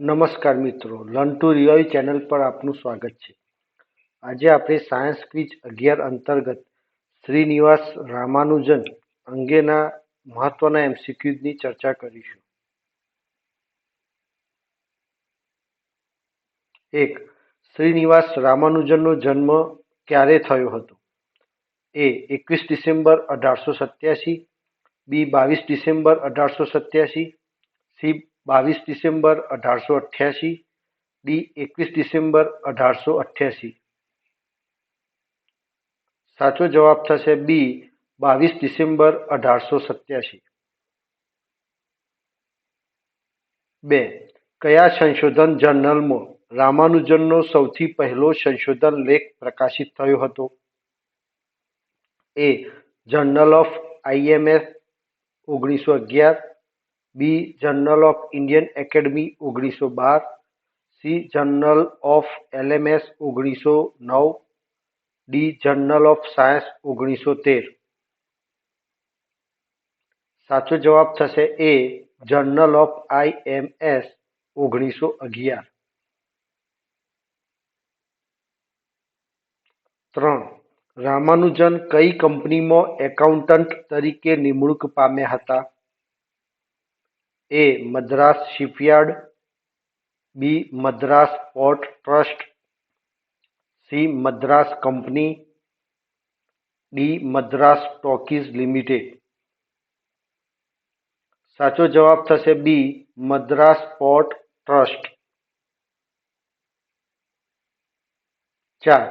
નમસ્કાર મિત્રો learn to revive channel પર આપનું સ્વાગત છે. આજે આપણે સાયન્સ ક્વિઝ અગિયાર અંતર્ગત શ્રીનિવાસ રામાનુજન અંગેના મહત્વના એમસીક્યુઝની ચર્ચા કરીશું. એક, શ્રીનિવાસ રામાનુજનનો જન્મ ક્યારે થયો હતો? એ, એકવીસ ડિસેમ્બર અઢારસો સત્યાસી, બી, બાવીસ ડિસેમ્બર અઢારસો સત્યાસી, સી બાવીસ ડિસેમ્બર અઢારસો અઠ્યાસી, ડી એકવીસ ડિસેમ્બર અઢારસો અઠ્યાસી. સાચો જવાબ થશે બી બાવીસ ડિસેમ્બર અઢારસો સત્યાસી. બે, કયા સંશોધન જર્નલમાં રામાનુજનનો સૌથી પહેલો સંશોધન લેખ પ્રકાશિત થયો હતો? એ, જર્નલ ઓફ આઈએમએસ ઓગણીસો અગિયાર B journal of Indian academy ઓગણીસો બાર સી જર્નલ ઓફ એલએમએસ ઓગણીસો નવ ડી જર્નલ ઓફ સાયન્સ ઓગણીસો તેર સાચો જવાબ થશે એ જર્નલ ઓફ આઈએમએસ ઓગણીસો અગિયાર ત્રણ રામાનુજન કઈ કંપનીમાં એકાઉન્ટન્ટ તરીકે નિમણૂક પામ્યા હતા A Madras shipyard B Madras port trust C Madras company D Madras talkies limited સાચો જવાબ થશે બી મદ્રાસ પોર્ટ ટ્રસ્ટ ચાર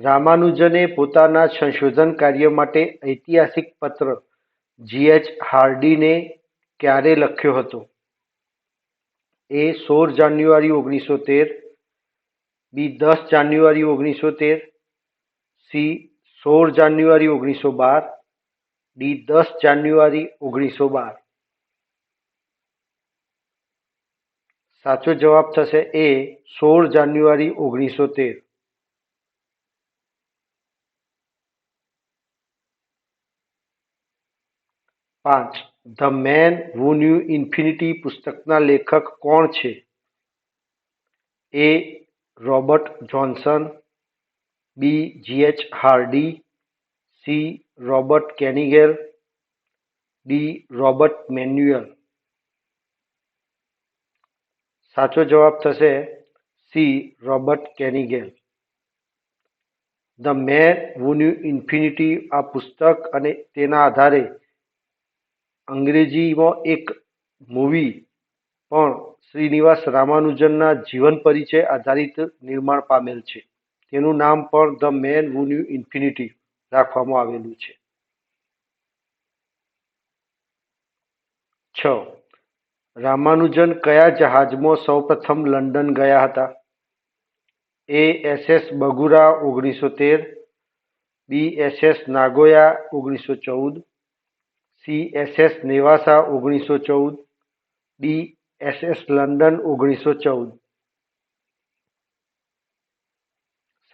રામાનુજને પોતાના સંશોધન કાર્ય માટે ઐતિહાસિક પત્ર જીએચ હાર્ડીને ક્યારે લખ્યો હતો? એ સોળ જાન્યુઆરી ઓગણીસો તેર બી દસ જાન્યુઆરી ઓગણીસો તેર સી સોળ જાન્યુઆરી ઓગણીસો બાર ડી દસ જાન્યુઆરી ઓગણીસો બાર સાચો જવાબ થશે એ સોળ જાન્યુઆરી ઓગણીસો તેર પાંચ. The man who knew infinity પુસ્તકના લેખક કોણ છે? A. Robert Johnson, B. GH Hardy, C. Robert Kanigel, D. Robert Manuel. સાચો જવાબ થશે C. Robert Kanigel the man who knew infinity આ પુસ્તક અને તેના આધારે અંગ્રેજીમાં એક મૂવી પણ શ્રીનિવાસ રામાનુજનના જીવન પરિચય આધારિત નિર્માણ પામેલ છે. તેનું નામ પણ the man who knew infinity રાખવામાં આવેલું છે. છ. રામાનુજન કયા જહાજમાં સૌપ્રથમ લંડન ગયા હતા? એ એસએસ બગુરા ઓગણીસો તેર, બી એસ એસ નાગોયા ઓગણીસો ચૌદ સી એસએસ નેવાસા ઓગણીસો ચૌદ ડી એસએસ લંડન ઓગણીસો ચૌદ.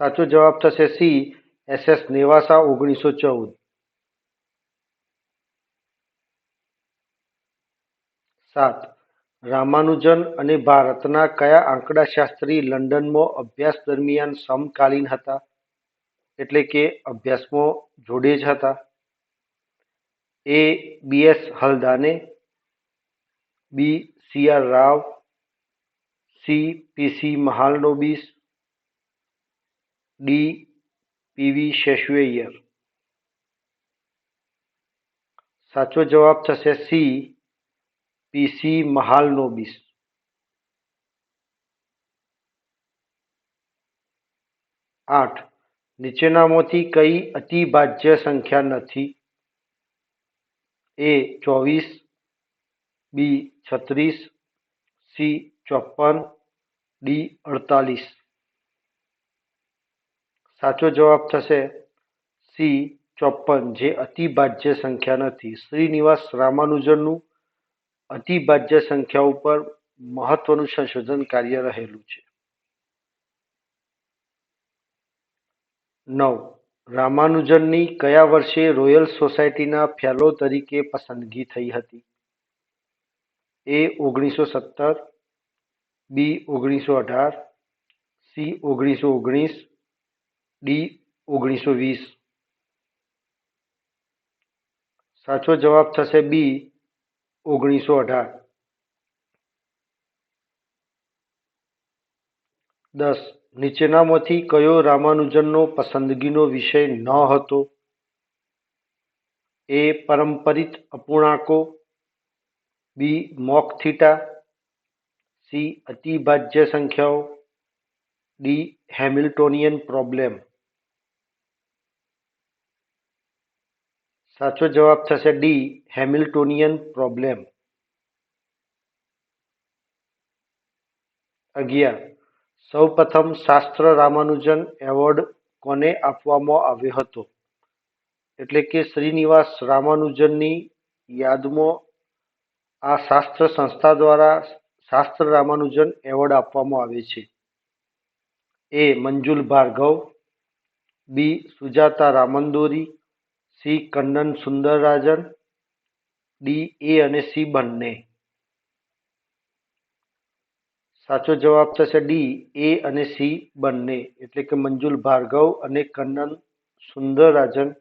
સાચો જવાબ થશે સી એસએસ નેવાસા ઓગણીસો ચૌદ. સાત. રામાનુજન અને ભારતના કયા આંકડાશાસ્ત્રી લંડનમાં અભ્યાસ દરમિયાન સમકાલીન હતા? એટલે કે અભ્યાસમાં જોડે જ હતા? A B S Haldane B C R Rao C PC Mahalanobis D PV Seshaiyar સાચો જવાબ થશે સી પીસી મહાલનોબિસ આઠ નીચેનામાંથી કઈ અતિભાજ્ય સંખ્યા નથી એ ચોવીસ, બી છત્રીસ, સી ચોપન ડી અડતાલીસ. સાચો જવાબ થશે સી ચોપન જે અતિભાજ્ય સંખ્યા નથી. શ્રીનિવાસ રામાનુજનનું અતિભાજ્ય સંખ્યા ઉપર મહત્વનું સંશોધન કાર્ય રહેલું છે. નવ. રામાનુજનની કયા વર્ષે રોયલ સોસાયટીના ફેલો તરીકે પસંદગી થઈ હતી? એ ઓગણીસો સત્તર બી ઓગણીસો અઢાર સી ઓગણીસો ઓગણીસ ડી ઓગણીસો વીસ સાચો જવાબ થશે બી ઓગણીસો અઢાર દસ. નીચેનામાંથી કયો રામાનુજનનો પસંદગીનો વિષય ન હતો? એ પરંપરિત અપૂર્ણાંકો, બી મોક થીટા, સી અતિભાજ્ય સંખ્યાઓ, ડી હેમિલ્ટોનિયન પ્રોબ્લેમ. સાચો જવાબ થશે ડી હેમિલ્ટોનિયન પ્રોબ્લેમ. અગિયાર. સૌપ્રથમ શાસ્ત્ર રામાનુજન એવોર્ડ કોને આપવામાં આવ્યો હતો? એટલે કે શ્રીનિવાસ રામાનુજનની યાદમાં આ શાસ્ત્ર સંસ્થા દ્વારા શાસ્ત્ર રામાનુજન એવોર્ડ આપવામાં આવે છે. A Manjul Bhargava, B Sujatha Ramdorai, C Kannan Soundararajan, D A અને સી બંને. સાચો જવાબ થશે ડી, એ અને સી બંને. એટલે કે મંજુલ ભાર્ગવ અને કન્નન સુંદરરાજન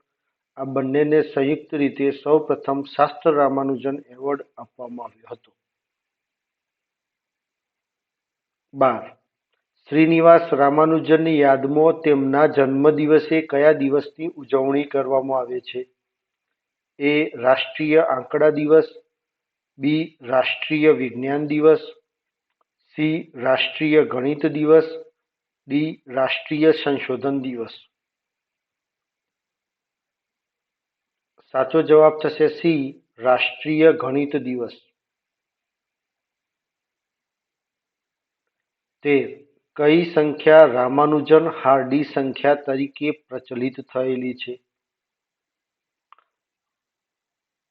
આ બંનેને સંયુક્ત રીતે સૌ પ્રથમ શાસ્ત્ર રામાનુજન એવોર્ડ આપવામાં આવ્યો હતો. બાર. શ્રીનિવાસ રામાનુજનની યાદમાં તેમના જન્મદિવસે કયા દિવસની ઉજવણી કરવામાં આવે છે? એ રાષ્ટ્રીય આંકડા દિવસ, બી રાષ્ટ્રીય વિજ્ઞાન દિવસ સી, રાષ્ટ્રીય ગણિત દિવસ, ડી, રાષ્ટ્રીય સંશોધન દિવસ. સાચો જવાબ થશે સી, રાષ્ટ્રીય ગણિત દિવસ. તેર. કઈ સંખ્યા રામાનુજન હાર્ડી સંખ્યા તરીકે પ્રચલિત થયેલી છે?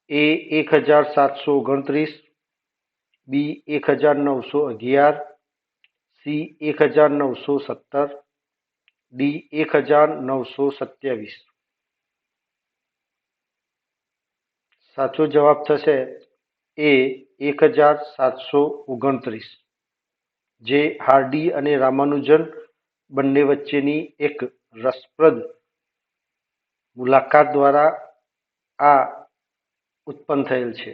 એ એક હજાર સાતસો ઓગણત્રીસ બી એક હજાર નવસો અગિયાર સી એક હજાર નવસો સત્તર ડી એક હજાર નવસો સત્યાવીસ સાચો જવાબ થશે એ એક હજાર સાતસો ઓગણત્રીસ જે હાર્ડી અને રામાનુજન બંને વચ્ચેની એક રસપ્રદ મુલાકાત દ્વારા આ ઉત્પન્ન થયેલ છે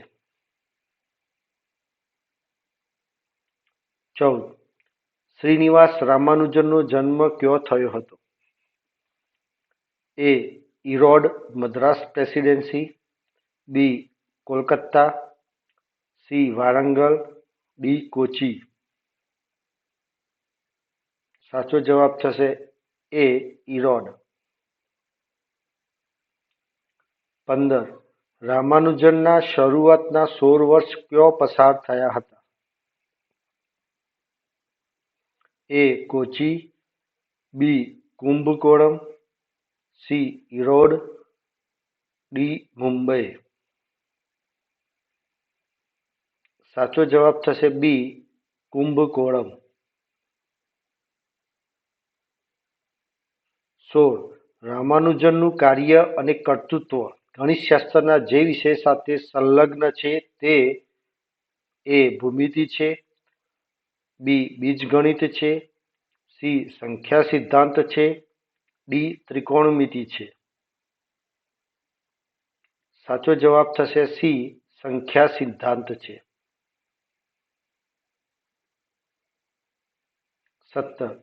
ચૌદ. શ્રીનિવાસ રામાનુજનનો જન્મ ક્યો થયો હતો? A. Erode Madras presidency. B. Kolkata. C. Warangal. D. Kochi. સાચો જવાબ થશે એ. ઇરોડ પંદર. રામાનુજનના શરૂઆતના સોળ વર્ષ કયો પસાર થયા હતા? A Kochi B Kumbakonam C Erode D Mumbai. સાચો જવાબ થશે બી કુંભકોણમ. સોળ. રામાનુજનનું કાર્ય અને કર્તૃત્વ. ગણિતશાસ્ત્રના જે વિષય સાથે સંલગ્ન છે તે એ ભૂમિતિ છે બી બીજગણિત છે, સી સંખ્યા સિદ્ધાંત છે, ડી ત્રિકોણમિતિ છે. સાચો જવાબ થશે સી સંખ્યા સિદ્ધાંત છે. સત્તર.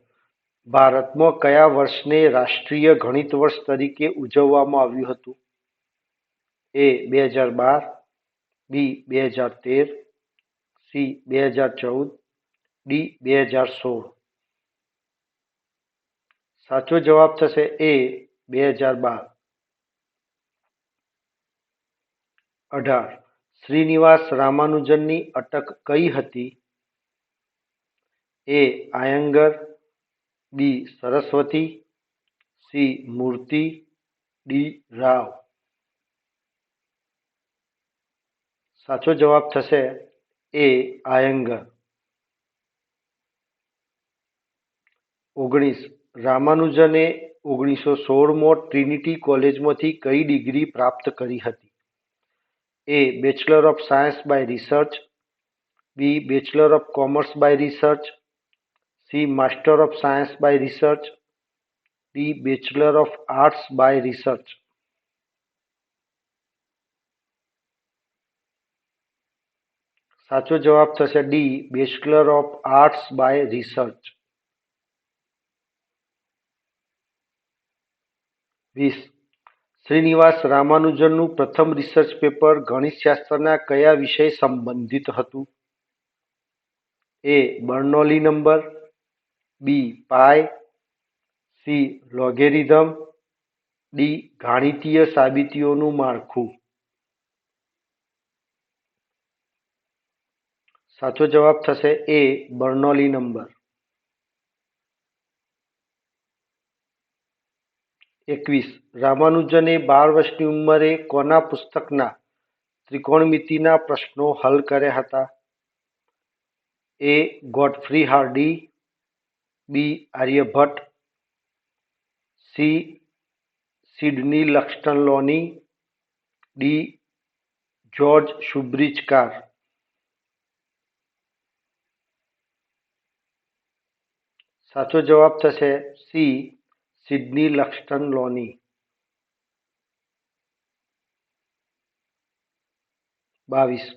ભારતમાં કયા વર્ષને રાષ્ટ્રીય ગણિત વર્ષ તરીકે ઉજવવામાં આવ્યું હતું? એ બે હજાર બાર, બી બે હજાર તેર, સી બે હજાર ચૌદ ડી બે હજાર સોળ. સાચો જવાબ થશે એ બે હજાર બાર. અઢાર. શ્રીનિવાસ રામાનુજનની અટક કઈ હતી? A Iyengar, B Saraswati, C Murthy, D Rao. સાચો જવાબ થશે એ આયંગર. ઓગણીસ. રામાનુજને ઓગણીસો સોળમાં ટ્રિનિટી કોલેજમાંથી કઈ ડિગ્રી પ્રાપ્ત કરી હતી? A bachelor of science by research B bachelor of commerce by research C master of science by research D bachelor of arts by research સાચો જવાબ થશે D bachelor of arts by research વીસ. શ્રીનિવાસ રામાનુજનનું પ્રથમ research paper ગણિતશાસ્ત્રના કયા વિષય સંબંધિત હતું? A, Bernoulli number. B, pi. C, logarithm. D, ગાણિતીય સાબિતીઓનું માળખું. સાચો જવાબ થશે એ, બર્નોલી નંબર. એકવીસ. રામાનુજને બાર વર્ષની ઉંમરે કોના પુસ્તકના ત્રિકોણમિતિના પ્રશ્નો હલ કર્યા હતા? A. Godfrey Hardy, B. Aryabhata, C. Sidney Luxton Loney D. George Shoobridge Carr સાચો જવાબ થશે સી. સિડની લક્ષ્ટન લોની બાવીસ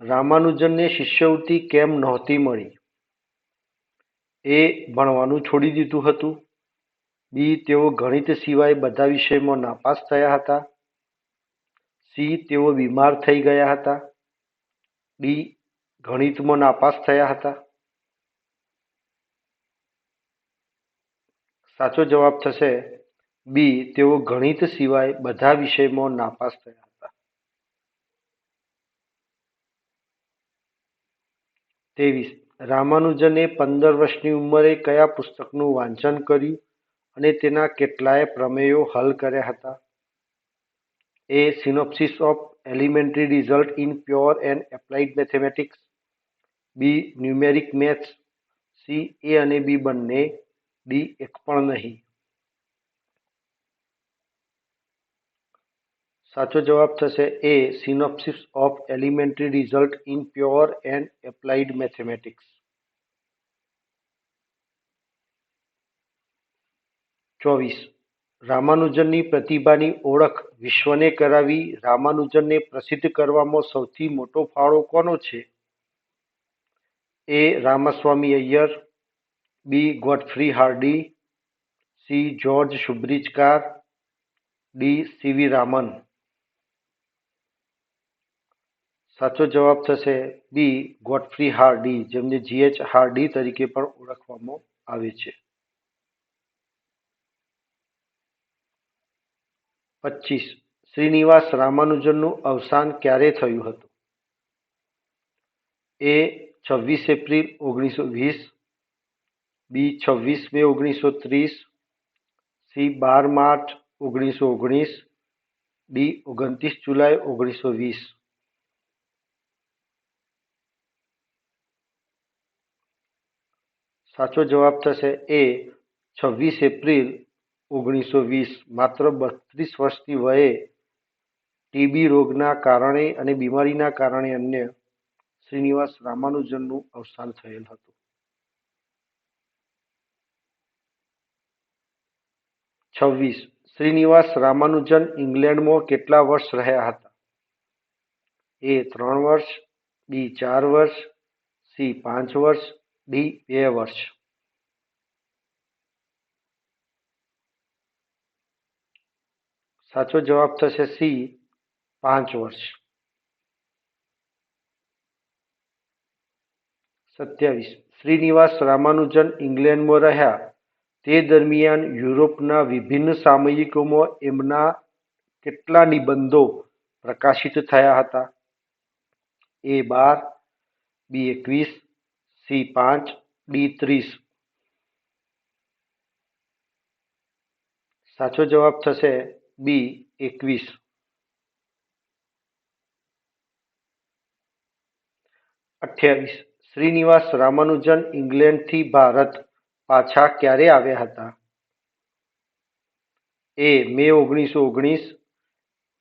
રામાનુજનને શિષ્યવૃત્તિ કેમ નહોતી મળી? એ ભણવાનું છોડી દીધું હતું. બી, તેઓ ગણિત સિવાય બધા વિષયમાં નાપાસ થયા હતા. સી, તેઓ બીમાર થઈ ગયા હતા. ડી, ગણિતમાં નાપાસ થયા હતા. સાચો જવાબ થશે, બી, તેઓ ગણિત સિવાય બધા વિષયમાં નાપાસ થયા હતા. ત્રેવીસ, રામાનુજને પંદર વર્ષની ઉંમરે કયા પુસ્તકનું વાંચન કર્યું અને તેના કેટલાય પ્રમેયો હલ કર્યા હતા? A synopsis of elementary result in pure and applied mathematics B numeric maths C, A અને બી બંને ડી એક પણ નહીં. સાચો જવાબ થશે A synopsis of elementary result in pure and applied mathematics ચોવીસ. રામાનુજનની પ્રતિભાની ઓળખ વિશ્વને કરાવી રામાનુજનને પ્રસિદ્ધ કરવામાં સૌથી મોટો ફાળો કોનો છે? A Ramaswamy Iyer B Godfrey Hardy C George Shoobridge Carr D CV Raman સાચો જવાબ થશે બી ગોડફ્રી હાર્ડી જેમને જીએચ હાર્ડી તરીકે પણ ઓળખવામાં આવે છે. પચીસ. શ્રીનિવાસ રામાનુજનનું અવસાન ક્યારે થયું હતું? એ છવ્વીસ એપ્રિલ ઓગણીસો વીસ. બી છવ્વીસ બે ઓગણીસો ત્રીસ, સી બાર માર્ચ ઓગણીસો ઓગણીસ, ડી ઓગણત્રીસ જુલાઈ ઓગણીસો વીસ. સાચો જવાબ થશે એ છવ્વીસ એપ્રિલ ઓગણીસો વીસ. માત્ર બત્રીસ વર્ષની વયે ટીબી રોગના કારણે અને બીમારીના કારણે અન્ય શ્રીનિવાસ રામાનુજનનું અવસાન થયેલ હતું. છવ્વીસ. શ્રીનિવાસ રામાનુજન ઇંગ્લેન્ડમાં કેટલા વર્ષ રહ્યા હતા? એ ત્રણ વર્ષ, બી ચાર વર્ષ, સી પાંચ વર્ષ, ડી બે વર્ષ. સાચો જવાબ થશે સી પાંચ વર્ષ. સત્યાવીસ. શ્રીનિવાસ રામાનુજન ઇંગ્લેન્ડમાં રહ્યા તે દરમિયાન યુરોપના વિભિન્ન સામયિકોમાં એમના કેટલા નિબંધો પ્રકાશિત થયા હતા? એ બાર, બી એકવીસ, સી પાંચ, ડી ત્રીસ. સાચો જવાબ થશે બી એકવીસ. અઠ્યાવીસ. શ્રીનિવાસ રામાનુજન ઇંગ્લેન્ડથી ભારત પાછા ક્યારે આવ્યા હતા? એ મે ઓગણીસો ઓગણીસ,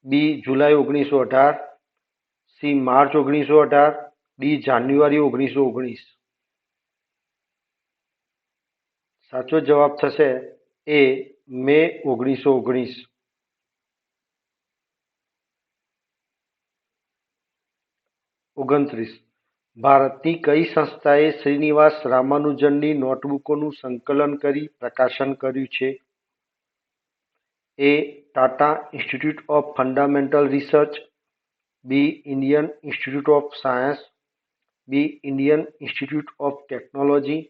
બી જુલાઈ ઓગણીસો અઢાર, સી માર્ચ ઓગણીસો અઢાર, ડી જાન્યુઆરી ઓગણીસો ઓગણીસ. સાચો જવાબ થશે એ મે ઓગણીસો ઓગણીસ. ઓગણત્રીસ. ભારતની કઈ સંસ્થાએ શ્રીનિવાસ રામાનુજનની નોટબુકોનું સંકલન કરી પ્રકાશન કર્યું છે? A Tata institute of fundamental research B Indian institute of science B Indian institute of technology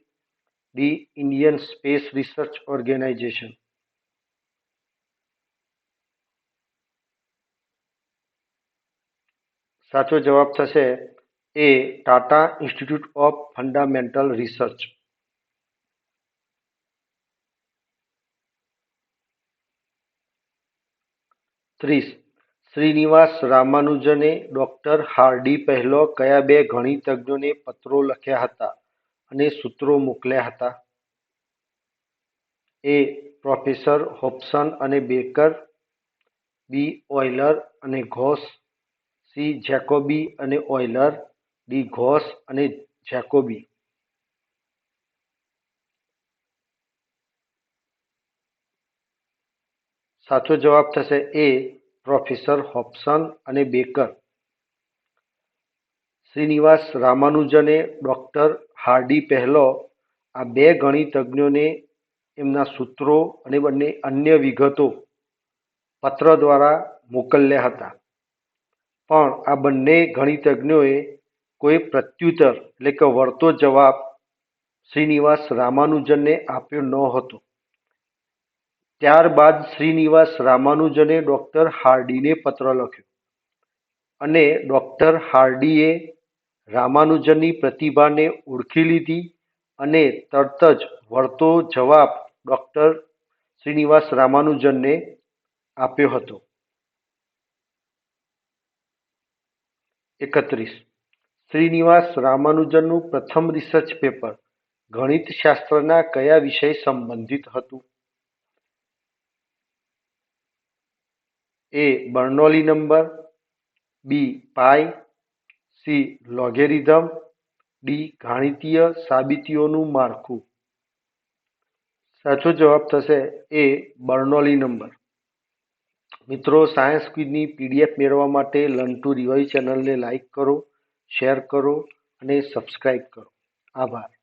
D Indian space research organisation. સાચો જવાબ થશે A Tata institute of fundamental research. ત્રીસ, શ્રીનિવાસ રામાનુજને ડોક્ટર હાર્ડી પહેલો કયા બે ગણિતજ્ઞોને પત્રો લખ્યા હતા અને સૂત્રો મોકલ્યા હતા? એ, પ્રોફેસર હોપ્સન અને બેકર, બી ઓઇલર અને ઘોસ સી, જેકોબી અને ઓઇલર ડી ઘોસ અને જેકોબી. સાચો જવાબ થશે એ પ્રોફેસર હોપ્સન અને બેકર. શ્રીનિવાસ રામાનુજને ડૉક્ટર હાર્ડી પહેલો આ બે ગણિતજ્ઞોને એમના સૂત્રો અને બંને અન્ય વિગતો પત્ર દ્વારા મોકલ્યા હતા. પણ આ બંને ગણિતજ્ઞોએ કોઈ પ્રત્યુત્તર એટલે કે વળતો જવાબ શ્રીનિવાસ રામાનુજનને આપ્યો ન હતો. ત્યારબાદ શ્રીનિવાસ રામાનુજને ડૉક્ટર હાર્ડીને પત્ર લખ્યો અને ડૉક્ટર હાર્ડીએ રામાનુજનની પ્રતિભાને ઓળખી લીધી અને તરત જ વળતો જવાબ ડૉક્ટર શ્રીનિવાસ રામાનુજનને આપ્યો હતો. એકત્રીસ શ્રીનિવાસ રામાનુજનનું પ્રથમ રિસર્ચ પેપર ગણિતશાસ્ત્રના કયા વિષય સંબંધિત હતું? A Bernoulli number B pi C logarithm D ગાણિતીય સાબિતીઓનું માળખું. સાચો જવાબ થશે એ બર્નોલી નંબર મિત્રો સાયન્સ ક્વિઝની પીડીએફ મેળવવા માટે લર્ન ટુ રિવાઇઝ ચેનલને લાઇક કરો. શેર કરો અને સબસ્ક્રાઈબ કરો. આભાર.